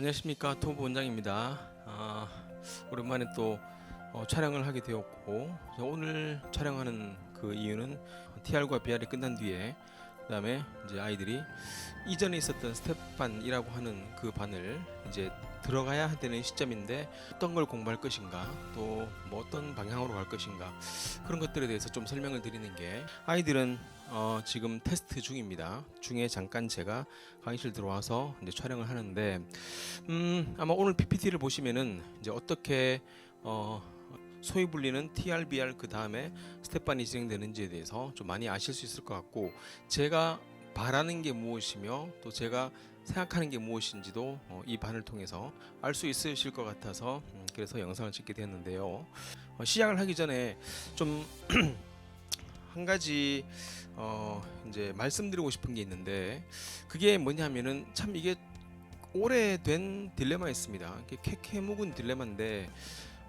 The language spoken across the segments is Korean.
안녕하십니까 토부 원장입니다. 아, 오랜만에 또 어, 촬영을 하게 되었고 자, 오늘 촬영하는 그 이유는 TR과 BR이 끝난 뒤에 그다음에 이제 아이들이 이전에 있었던 스텝반이라고 하는 그 반을 이제 들어가야 되는 시점인데 어떤 걸 공부할 것인가 또 뭐 어떤 방향으로 갈 것인가 그런 것들에 대해서 좀 설명을 드리는 게 아이들은 어, 지금 테스트 중입니다. 중에 잠깐 제가 강의실 들어와서 이제 촬영을 하는데 음, 아마 오늘 PPT를 보시면은 이제 어떻게 어, 소위 불리는 TRBR 그 다음에 스텝반이 진행되는지에 대해서 좀 많이 아실 수 있을 것 같고 제가 바라는 게 무엇이며 또 제가 생각하는 게 무엇인지도 어, 이 반을 통해서 알 수 있으실 것 같아서 음, 그래서 영상을 찍게 되었는데요. 어, 시작을 하기 전에 좀 한 가지 어, 이제 말씀드리고 싶은 게 있는데 그게 뭐냐면은 참 이게 오래된 딜레마였습니다. 캐캐 묵은 딜레마인데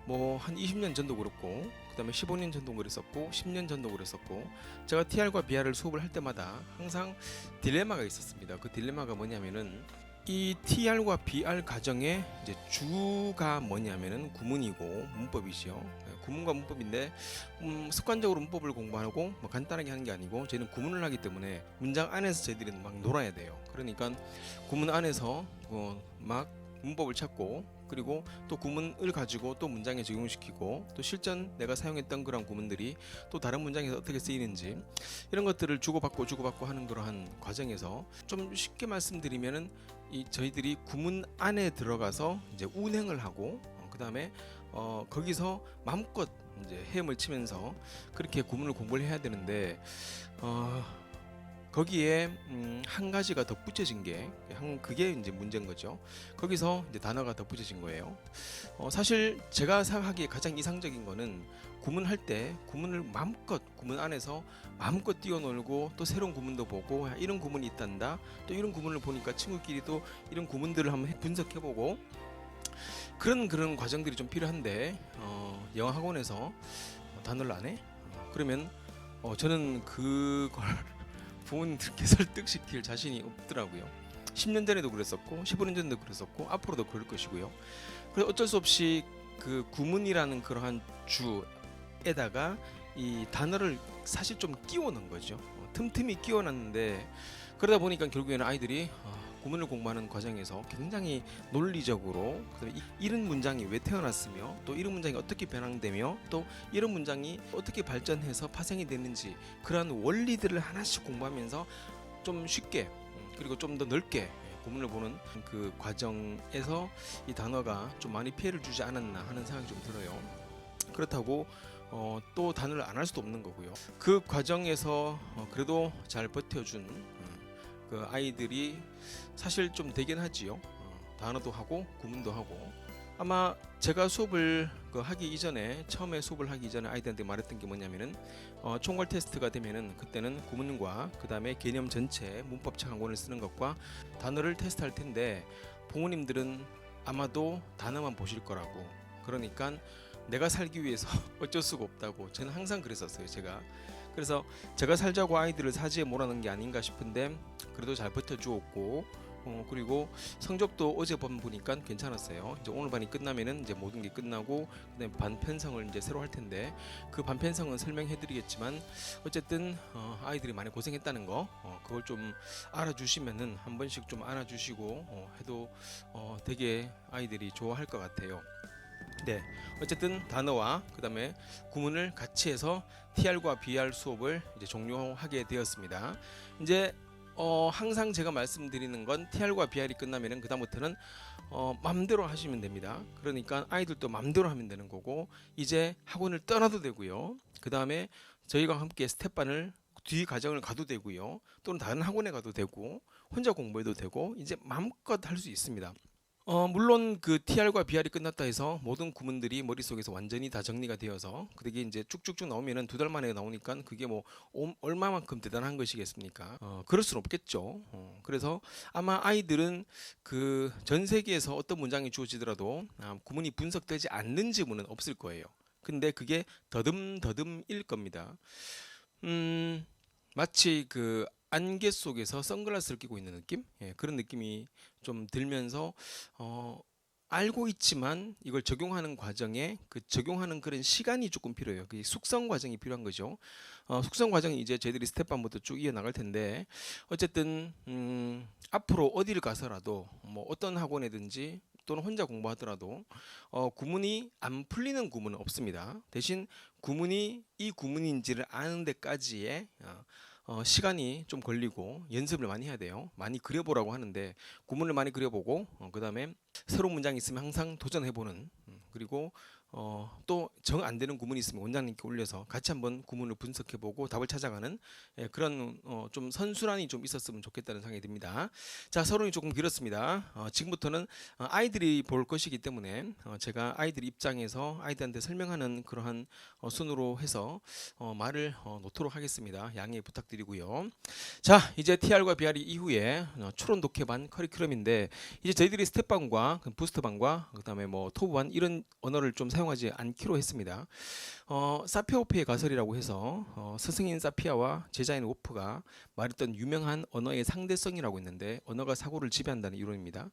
뭐 한 20년 전도 그렇고 그다음에 15년 전도 그랬었고 10년 전도 그랬었고 제가 TR과 BR을 수업을 할 때마다 항상 딜레마가 있었습니다. 그 딜레마가 뭐냐면은 이 TR과 BR 과정의 이제 주가 뭐냐면은 구문이고 문법이지요. 네, 구문과 문법인데 음, 습관적으로 문법을 공부하고 뭐 간단하게 하는 게 아니고 저희는 구문을 하기 때문에 문장 안에서 저희들이 막 놀아야 돼요. 그러니까 구문 안에서 어, 막 문법을 찾고 그리고 또 구문을 가지고 또 문장에 적용시키고 또 실전 내가 사용했던 그런 구문들이 또 다른 문장에서 어떻게 쓰이는지 이런 것들을 주고받고 주고받고 하는 그러한 과정에서 좀 쉽게 말씀드리면은 이 저희들이 구문 안에 들어가서 이제 운행을 하고 어, 그다음에 어 거기서 마음껏 이제 헤엄을 치면서 그렇게 구문을 공부를 해야 되는데 어 거기에 음, 한 가지가 덧붙여진 게 한 그게 이제 문제인 거죠. 거기서 이제 단어가 덧붙여진 거예요. 어, 사실 제가 생각하기에 가장 이상적인 거는 구문할 때 구문을 마음껏 구문 안에서 마음껏 뛰어놀고 또 새로운 구문도 보고 야, 이런 구문이 있단다. 또 이런 구문을 보니까 친구끼리도 이런 구문들을 한번 해- 분석해보고 그런 그런 과정들이 좀 필요한데 어, 영어 학원에서 어, 단어를 안 해? 어, 그러면 어, 저는 그걸 부모님들께 설득시킬 자신이 없더라고요. 10년 전에도 그랬었고 15년 전에도 그랬었고 앞으로도 그럴 것이고요. 그래서 어쩔 수 없이 그 구문이라는 그러한 주에다가 이 단어를 사실 좀 끼워 넣은 거죠. 어, 틈틈이 끼워 놨는데 그러다 보니까 결국에는 아이들이 어, 구문을 공부하는 과정에서 굉장히 논리적으로 이런 문장이 왜 태어났으며 또 이런 문장이 어떻게 변형되며 또 이런 문장이 어떻게 발전해서 파생이 되는지 그러한 원리들을 하나씩 공부하면서 좀 쉽게 음, 그리고 좀 더 넓게 구문을 보는 그 과정에서 이 단어가 좀 많이 피해를 주지 않았나 하는 생각이 좀 들어요. 그렇다고 어, 또 단어를 안 할 수도 없는 거고요. 그 과정에서 어, 그래도 잘 버텨준 음, 그 아이들이 사실 좀 되긴 하지요. 어, 단어도 하고 구문도 하고. 아마 제가 수업을 그 하기 이전에 처음에 수업을 하기 이전에 아이들한테 말했던 게 뭐냐면은 어, 총괄 테스트가 되면은 그때는 구문과 그 다음에 개념 전체 문법책 한 권을 쓰는 것과 단어를 테스트할 텐데 부모님들은 아마도 단어만 보실 거라고. 그러니까 내가 살기 위해서 어쩔 수가 없다고. 저는 항상 그랬었어요 제가 그래서 제가 살자고 아이들을 사지에 몰아넣은 게 아닌가 싶은데 그래도 잘 버텨주었고 어, 그리고 성적도 어제 번 보니까 괜찮았어요. 이제 오늘 반이 끝나면은 이제 모든 게 끝나고 그다음에 반 편성을 이제 새로 할 텐데 그 반 편성은 설명해드리겠지만 어쨌든 어, 아이들이 많이 고생했다는 거 어, 그걸 좀 알아주시면은 한 번씩 좀 알아주시고 어, 해도 어, 되게 아이들이 좋아할 것 같아요. 네, 어쨌든 단어와 그다음에 구문을 같이 해서 TR과 BR 수업을 이제 종료하게 되었습니다. 이제 어, 항상 제가 말씀드리는 건 TR과 BR이 끝나면은 그다음부터는 어, 맘대로 하시면 됩니다. 그러니까 아이들도 맘대로 하면 되는 거고 이제 학원을 떠나도 되고요. 그다음에 저희가 함께 스텝반을 뒤 과정을 가도 되고요. 또는 다른 학원에 가도 되고 혼자 공부해도 되고 이제 마음껏 할 수 있습니다. 어, 물론 그 TR과 BR이 끝났다 해서 모든 구문들이 머릿속에서 완전히 다 정리가 되어서 그게 이제 쭉쭉쭉 나오면은 두 달 만에 나오니까 그게 뭐 옴- 얼마만큼 대단한 것이겠습니까? 어, 그럴 수는 없겠죠. 어, 그래서 아마 아이들은 그 전 세계에서 어떤 문장이 주어지더라도 아, 구문이 분석되지 않는 지문은 없을 거예요. 근데 그게 더듬더듬일 겁니다. 음, 마치 그 안개 속에서 선글라스를 끼고 있는 느낌? 예, 그런 느낌이 좀 들면서 어, 알고 있지만 이걸 적용하는 과정에 그 적용하는 그런 시간이 조금 필요해요. 그 숙성 과정이 필요한 거죠. 어, 숙성 과정이 이제 저희들이 스텝반부터 쭉 이어 나갈 텐데 어쨌든 음, 앞으로 어디를 가서라도 뭐 어떤 학원이든지 또는 혼자 공부하더라도 어, 구문이 안 풀리는 구문은 없습니다. 대신 구문이 이 구문인지를 아는 데까지의 어, 어, 시간이 좀 걸리고 연습을 많이 해야 돼요. 많이 그려보라고 하는데 구문을 많이 그려보고 어, 그 다음에 새로운 문장이 있으면 항상 도전해보는 음, 그리고 어, 또 정 안 되는 구문이 있으면 원장님께 올려서 같이 한번 구문을 분석해보고 답을 찾아가는 예, 그런 어, 좀 선순환이 좀 있었으면 좋겠다는 생각이 듭니다. 자, 서론이 조금 길었습니다. 어, 지금부터는 어, 아이들이 볼 것이기 때문에 어, 제가 아이들 입장에서 아이들한테 설명하는 그러한 어, 순으로 해서 어, 말을 어, 놓도록 하겠습니다. 양해 부탁드리고요. 자, 이제 TR과 BR이 이후에 어, 추론 독해반 커리큘럼인데 이제 저희들이 스텝반과 그 부스트반과 그다음에 뭐 토브반 이런 언어를 좀 사용 하지 않기로 했습니다. 어, 사피오페의 가설이라고 해서 어, 스승인 사피아와 제자인 오프가 말했던 유명한 언어의 상대성이라고 있는데 언어가 사고를 지배한다는 이론입니다.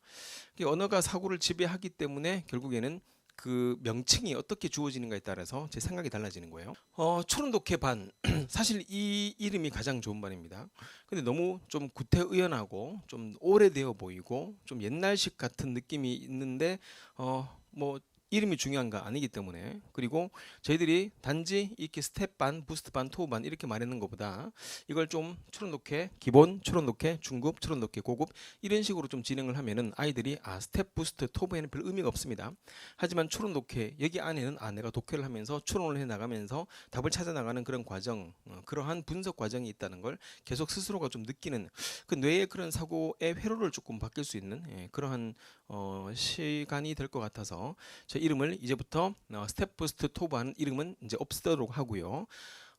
이 언어가 사고를 지배하기 때문에 결국에는 그 명칭이 어떻게 주어지는가에 따라서 제 생각이 달라지는 거예요. 어, 초론독해 반 사실 이 이름이 가장 좋은 반입니다. 근데 너무 좀 구태의연하고 좀 오래되어 보이고 좀 옛날식 같은 느낌이 있는데 어 뭐 이름이 중요한가 아니기 때문에 그리고 저희들이 단지 이렇게 스텝 반, 부스트 반, 토반 이렇게 말하는 것보다 이걸 좀 추론 독해 기본, 추론 독해 중급, 추론 독해 고급 이런 식으로 좀 진행을 하면은 아이들이 아 스텝, 부스트, 토브에는 별 의미가 없습니다. 하지만 추론 독해 여기 안에는 아 내가 독해를 하면서 추론을 해 나가면서 답을 찾아 나가는 그런 과정, 어, 그러한 분석 과정이 있다는 걸 계속 스스로가 좀 느끼는 그 뇌의 그런 사고의 회로를 조금 바뀔 수 있는 예, 그러한 어, 시간이 될 것 같아서 제 이름을 이제부터 어, 스텝 부스트 토브하는 이름은 이제 없애도록 하고요.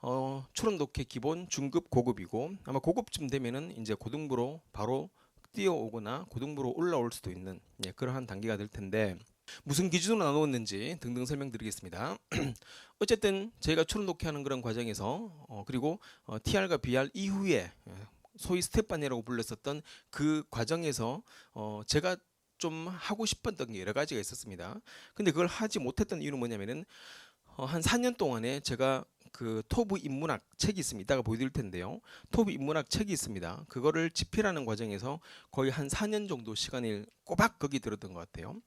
어, 초론 독해 기본, 중급, 고급이고 아마 고급쯤 되면은 이제 고등부로 바로 뛰어오거나 고등부로 올라올 수도 있는 예, 그러한 단계가 될 텐데 무슨 기준으로 나누었는지 등등 설명드리겠습니다. 어쨌든 저희가 초론 독해하는 그런 과정에서 어, 그리고 어, TR과 BR 이후에 예, 소위 스텝 반이라고 불렀었던 그 과정에서 어, 제가 좀 하고 싶었던 게 여러 가지가 있었습니다. 근데 그걸 하지 못했던 이유는 뭐냐면은 어, 한 4년 동안에 제가 그 토부 인문학 책이 있습니다. 이따가 보여드릴 텐데요. 토부 인문학 책이 있습니다. 그거를 집필하는 과정에서 거의 한 4년 정도 시간을 꼬박 거기 들었던 것 같아요.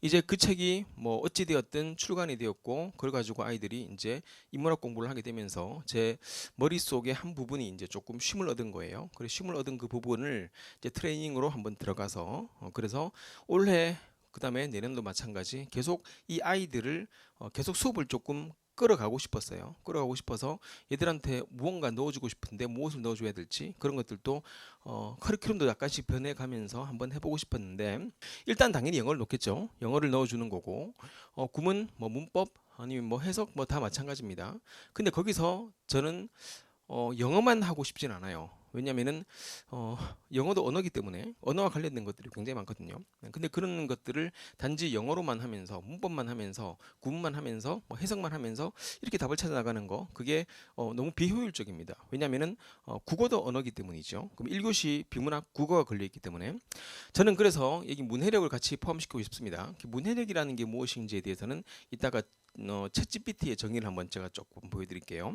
이제 그 책이 뭐 어찌 되었든 출간이 되었고 그걸 가지고 아이들이 이제 인문학 공부를 하게 되면서 제 머릿속에 한 부분이 이제 조금 쉼을 얻은 거예요. 그래서 쉼을 얻은 그 부분을 이제 트레이닝으로 한번 들어가서 어, 그래서 올해 그다음에 내년도 마찬가지 계속 이 아이들을 어, 계속 수업을 조금 끌어가고 싶었어요. 끌어가고 싶어서 얘들한테 무언가 넣어주고 싶은데 무엇을 넣어줘야 될지 그런 것들도 어, 커리큘럼도 약간씩 변해가면서 한번 해보고 싶었는데 일단 당연히 영어를 넣겠죠. 영어를 넣어주는 거고 어, 구문, 뭐 문법 아니면 뭐 해석 뭐 다 마찬가지입니다. 근데 거기서 저는 어, 영어만 하고 싶진 않아요. 왜냐면은 어, 영어도 언어기 때문에 언어와 관련된 것들이 굉장히 많거든요. 근데 그런 것들을 단지 영어로만 하면서 문법만 하면서 구문만 하면서 뭐 해석만 하면서 이렇게 답을 찾아 나가는 거 그게 어, 너무 비효율적입니다. 왜냐면은 어, 국어도 언어기 때문이죠. 그럼 1교시 비문학 국어가 걸려 있기 때문에 저는 그래서 여기 문해력을 같이 포함시키고 싶습니다. 문해력이라는 게 무엇인지에 대해서는 이따가 어, 챗 GPT의 정의를 한번 제가 조금 보여드릴게요.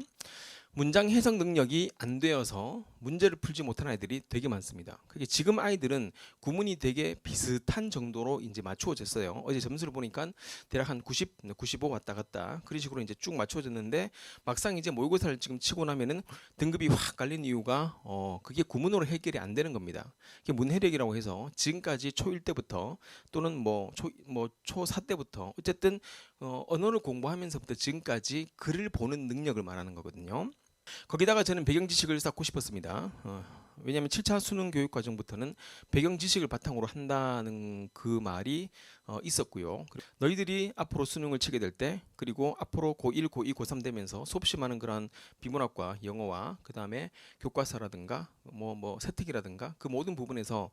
문장 해석 능력이 안 되어서 문제를 풀지 못한 아이들이 되게 많습니다. 그게 지금 아이들은 구문이 되게 비슷한 정도로 이제 맞추어졌어요. 어제 점수를 보니까 대략 한 90, 95 왔다 갔다 그런 식으로 이제 쭉 맞추어졌는데 막상 이제 모의고사를 지금 치고 나면은 등급이 확 깔린 이유가 어 그게 구문으로 해결이 안 되는 겁니다. 이게 문해력이라고 해서 지금까지 초1 때부터 또는 뭐 초 뭐 초4 때부터 어쨌든 어 언어를 공부하면서부터 지금까지 글을 보는 능력을 말하는 거거든요. 거기다가 저는 배경 지식을 쌓고 싶었습니다. 어, 왜냐하면 7차 수능 교육 과정부터는 배경 지식을 바탕으로 한다는 그 말이 어, 있었고요. 너희들이 앞으로 수능을 치게 될 때 그리고 앞으로 고1, 고2, 고3 되면서 수없이 많은 그런 비문학과 영어와 그 다음에 교과서라든가 뭐 뭐 세특이라든가 그 모든 부분에서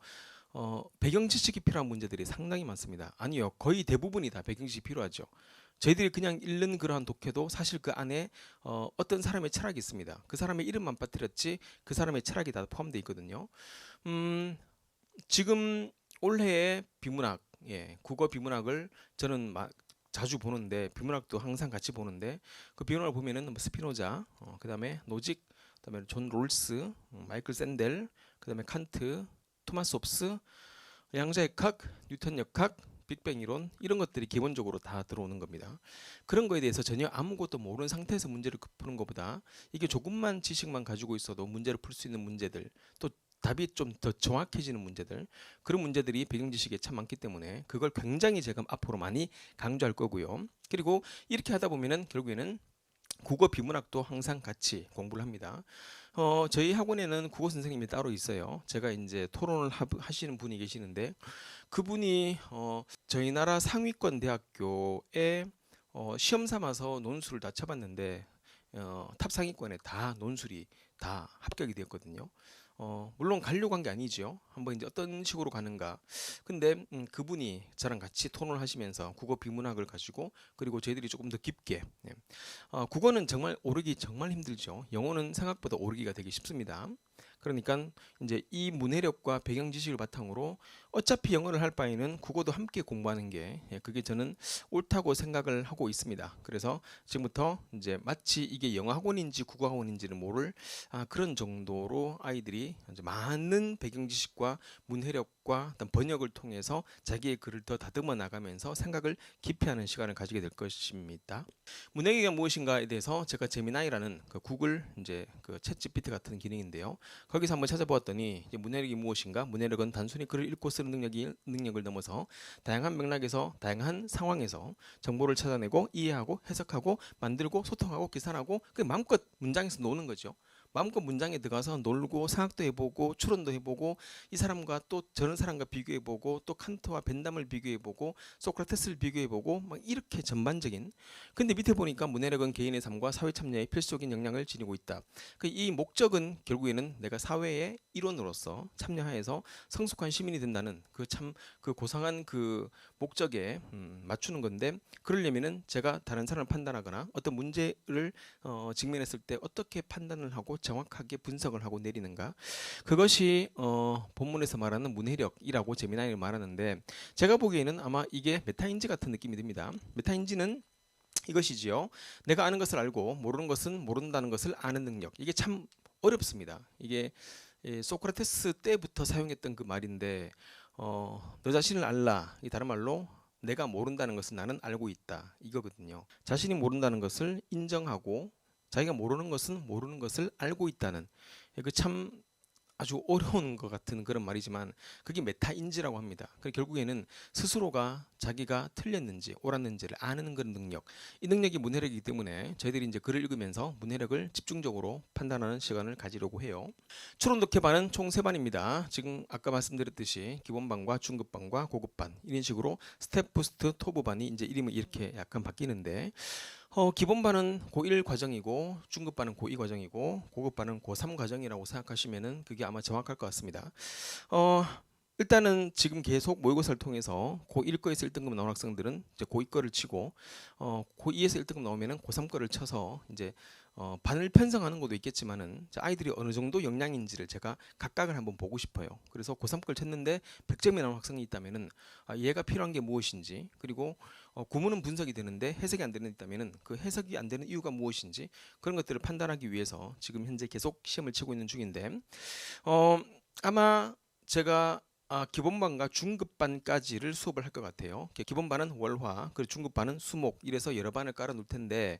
어, 배경 지식이 필요한 문제들이 상당히 많습니다. 아니요, 거의 대부분이 다 배경 지식이 필요하죠. 저희들이 그냥 읽는 그러한 독해도 사실 그 안에 어, 어떤 사람의 철학이 있습니다. 그 사람의 이름만 빠뜨렸지 그 사람의 철학이 다 포함되어 있거든요. 음, 지금 올해의 비문학, 예, 국어 비문학을 저는 마, 자주 보는데 비문학도 항상 같이 보는데 그 비문학을 보면은 뭐 스피노자, 어, 그다음에 노직, 그다음에 존 롤스, 음, 마이클 샌델, 그다음에 칸트, 토마스 홉스, 양자 역학, 뉴턴 역학, 빅뱅 이론 이런 것들이 기본적으로 다 들어오는 겁니다. 그런 거에 대해서 전혀 아무것도 모르는 상태에서 문제를 푸는 것보다 이게 조금만 지식만 가지고 있어도 문제를 풀 수 있는 문제들 또 답이 좀 더 정확해지는 문제들 그런 문제들이 배경 지식에 참 많기 때문에 그걸 굉장히 제가 앞으로 많이 강조할 거고요. 그리고 이렇게 하다 보면은 결국에는 국어 비문학도 항상 같이 공부를 합니다. 어, 저희 학원에는 국어 선생님이 따로 있어요. 제가 이제 토론을 하, 하시는 분이 계시는데 그분이 어, 저희 나라 상위권 대학교에 어, 시험 삼아서 논술을 다 쳐봤는데 어, 탑 상위권에 다 논술이 다 합격이 되었거든요. 어, 물론 가려고 한 게 아니죠. 한번 이제 어떤 식으로 가는가. 근데 음, 그분이 저랑 같이 토론을 하시면서 국어 비문학을 가지고 그리고 저희들이 조금 더 깊게 네. 어, 국어는 정말 오르기 정말 힘들죠. 영어는 생각보다 오르기가 되게 쉽습니다. 그러니까 이제 이 문해력과 배경 지식을 바탕으로 어차피 영어를 할 바에는 국어도 함께 공부하는 게 예, 그게 저는 옳다고 생각을 하고 있습니다. 그래서 지금부터 이제 마치 이게 영어 학원인지 국어 학원인지를 모를 아, 그런 정도로 아이들이 이제 많은 배경 지식과 문해력과 어떤 번역을 통해서 자기의 글을 더 다듬어 나가면서 생각을 깊이 하는 시간을 가지게 될 것입니다. 문해력이 무엇인가에 대해서 제가 제미나이라는 그 구글 이제 그 챗GPT 같은 기능인데요. 거기서 한번 찾아보았더니 문해력이 무엇인가? 문해력은 단순히 글을 읽고 쓰는 능력이 능력을 넘어서 다양한 맥락에서 다양한 상황에서 정보를 찾아내고 이해하고 해석하고 만들고 소통하고 계산하고 그 마음껏 문장에서 노는 거죠. 마음껏 문장에 들어가서 놀고 생각도 해보고 추론도 해보고 이 사람과 또 저런 사람과 비교해보고 또 칸트와 벤담을 비교해보고 소크라테스를 비교해보고 막 이렇게 전반적인 근데 밑에 보니까 문해력은 개인의 삶과 사회 참여에 필수적인 영향을 지니고 있다. 그 이 목적은 결국에는 내가 사회의 일원으로서 참여하여서 성숙한 시민이 된다는 그 참그 고상한 그 목적에 음, 맞추는 건데 그러려면은 제가 다른 사람을 판단하거나 어떤 문제를 어, 직면했을 때 어떻게 판단을 하고 정확하게 분석을 하고 내리는가 그것이 어, 본문에서 말하는 문해력이라고 재미나게 말하는데 제가 보기에는 아마 이게 메타인지 같은 느낌이 듭니다. 메타인지는 이것이지요. 내가 아는 것을 알고 모르는 것은 모른다는 것을 아는 능력. 이게 참 어렵습니다. 이게 예, 소크라테스 때부터 사용했던 그 말인데 어, 너 자신을 알라. 이 다른 말로 내가 모른다는 것은 나는 알고 있다. 이거거든요. 자신이 모른다는 것을 인정하고 자기가 모르는 것은 모르는 것을 알고 있다는 그 참 아주 어려운 것 같은 그런 말이지만 그게 메타인지라고 합니다. 그 결국에는 스스로가 자기가 틀렸는지 옳았는지를 아는 그런 능력. 이 능력이 문해력이기 때문에 저희들이 이제 글을 읽으면서 문해력을 집중적으로 판단하는 시간을 가지려고 해요. 추론 독해 반은 총 세 반입니다. 지금 아까 말씀드렸듯이 기본반과 중급반과 고급반 이런 식으로 스텝 부스트 토브 반이 이제 이름이 이렇게 약간 바뀌는데 어, 기본반은 고1 과정이고 중급반은 고2 과정이고 고급반은 고3 과정이라고 생각하시면은 그게 아마 정확할 것 같습니다. 어, 일단은 지금 계속 모의고사를 통해서 고1 거에서 1등급 나온 학생들은 이제 고2 거를 치고 어, 고2에서 1등급 나오면은 고3 거를 쳐서 이제 어, 반을 편성하는 것도 있겠지만은 아이들이 어느 정도 역량인지를 제가 각각을 한번 보고 싶어요. 그래서 고3 걸 쳤는데 100점이 나온 학생이 있다면은 아, 얘가 필요한 게 무엇인지 그리고 어, 구문은 분석이 되는데 해석이 안 되는 데 있다면은 그 해석이 안 되는 이유가 무엇인지 그런 것들을 판단하기 위해서 지금 현재 계속 시험을 치고 있는 중인데 어, 아마 제가 아, 기본반과 중급반까지를 수업을 할 것 같아요. 기본반은 월화, 그리고 중급반은 수목 이래서 여러 반을 깔아 놓을 텐데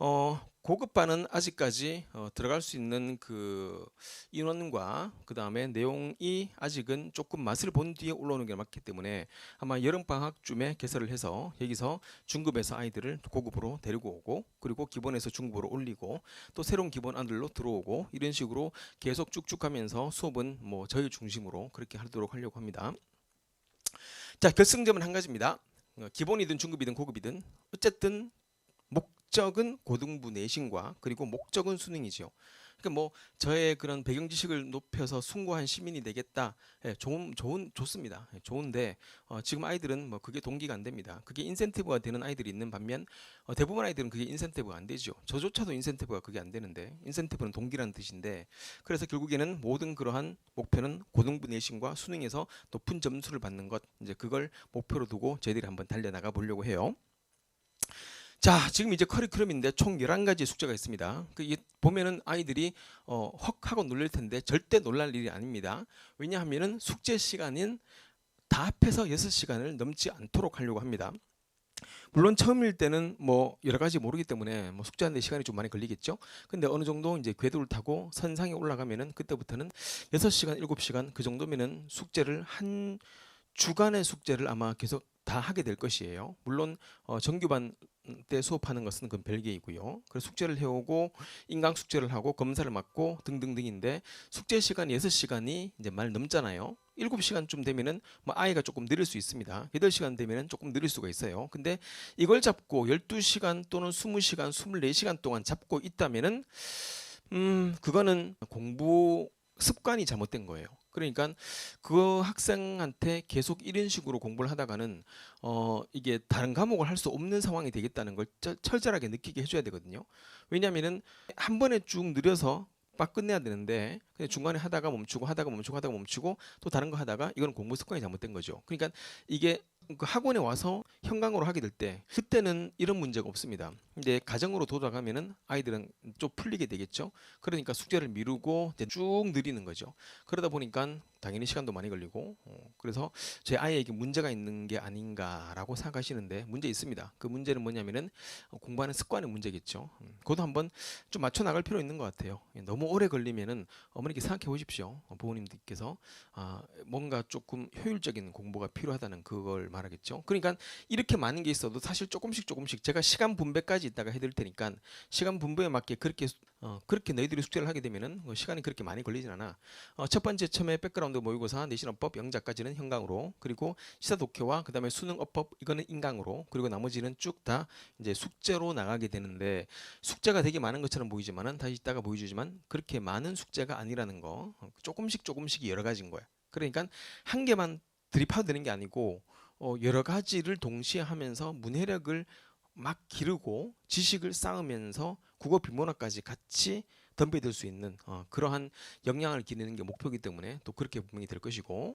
어, 고급반은 아직까지 어, 들어갈 수 있는 그 인원과 그 다음에 내용이 아직은 조금 맛을 본 뒤에 올라오는 게 맞기 때문에 아마 여름 방학쯤에 개설을 해서 여기서 중급에서 아이들을 고급으로 데리고 오고 그리고 기본에서 중급으로 올리고 또 새로운 기본 아들로 들어오고 이런 식으로 계속 쭉쭉 가면서 수업은 뭐 저희 중심으로 그렇게 하도록 하려고 합니다. 자 결승점은 한 가지입니다. 어, 기본이든 중급이든 고급이든 어쨌든 목 적은 고등부 내신과 그리고 목적은 수능이지요. 그러니까 뭐 저의 그런 배경 지식을 높여서 숭고한 시민이 되겠다. 예, 좋은 좋은 좋습니다. 예, 좋은데 어, 지금 아이들은 뭐 그게 동기가 안 됩니다. 그게 인센티브가 되는 아이들이 있는 반면 어, 대부분 아이들은 그게 인센티브가 안 되죠. 저조차도 인센티브가 그게 안 되는데 인센티브는 동기라는 뜻인데 그래서 결국에는 모든 그러한 목표는 고등부 내신과 수능에서 높은 점수를 받는 것 이제 그걸 목표로 두고 저희들이 한번 달려 나가 보려고 해요. 자, 지금 이제 커리큘럼인데 총 11가지 숙제가 있습니다. 그 보면은 아이들이 어, 헉 하고 놀랄 텐데 절대 놀랄 일이 아닙니다. 왜냐하면은 숙제 시간인 다 합해서 6시간을 넘지 않도록 하려고 합니다. 물론 처음일 때는 뭐 여러 가지 모르기 때문에 뭐 숙제하는데 시간이 좀 많이 걸리겠죠. 근데 어느 정도 이제 궤도를 타고 선상에 올라가면은 그때부터는 6시간, 7시간 그 정도면은 숙제를 한 주간의 숙제를 아마 계속 다 하게 될 것이에요. 물론 어, 정규반 때 수업하는 것은 그건 별개이고요. 그래서 숙제를 해오고 인강 숙제를 하고 검사를 맡고 등등등인데 숙제 시간이 6시간이 이제 말 넘잖아요. 7시간쯤 되면은 뭐 아이가 조금 느릴 수 있습니다. 8시간 되면은 조금 느릴 수가 있어요. 근데 이걸 잡고 12시간 또는 20시간, 24시간 동안 잡고 있다면은 음, 그거는 공부 습관이 잘못된 거예요. 그러니까 그 학생한테 계속 이런 식으로 공부를 하다가는 어 이게 다른 과목을 할 수 없는 상황이 되겠다는 걸 철- 철저하게 느끼게 해줘야 되거든요. 왜냐하면은 한 번에 쭉 느려서 빡 끝내야 되는데 중간에 하다가 멈추고 하다가 멈추고 하다가 멈추고 또 다른 거 하다가 이건 공부 습관이 잘못된 거죠. 그러니까 이게 그 학원에 와서 현강으로 하게 될 때 그때는 이런 문제가 없습니다. 근데 가정으로 돌아가면은 아이들은 좀 풀리게 되겠죠. 그러니까 숙제를 미루고 쭉 느리는 거죠. 그러다 보니까 당연히 시간도 많이 걸리고 어, 그래서 제 아이에게 문제가 있는 게 아닌가라고 생각하시는데 문제 있습니다. 그 문제는 뭐냐면은 어, 공부하는 습관의 문제겠죠. 음, 그것도 한번 좀 맞춰 나갈 필요 있는 것 같아요. 예, 너무 오래 걸리면은 어머니께 생각해 보십시오. 어, 부모님들께서 아, 뭔가 조금 효율적인 공부가 필요하다는 그걸 말하겠죠. 그러니까 이렇게 많은 게 있어도 사실 조금씩 조금씩 제가 시간 분배까지 있다가 해드릴 테니까 시간 분배에 맞게 그렇게 어, 그렇게 너희들이 숙제를 하게 되면은 어, 시간이 그렇게 많이 걸리진 않아. 어, 첫 번째 처음에 백그라운드 모의고사, 내신어법, 영작까지는 현강으로 그리고 시사 독해와 그다음에 수능 어법 이거는 인강으로 그리고 나머지는 쭉 다 이제 숙제로 나가게 되는데 숙제가 되게 많은 것처럼 보이지만은 다시 이따가 보여주지만 그렇게 많은 숙제가 아니라는 거 어, 조금씩 조금씩 여러 가지인 거야. 그러니까 한 개만 들이파도 되는 게 아니고 어, 여러 가지를 동시에 하면서 문해력을 막 기르고 지식을 쌓으면서 국어 비문학까지 같이 덤벼들 수 있는 어, 그러한 역량을 기르는 게 목표이기 때문에 또 그렇게 분명히 될 것이고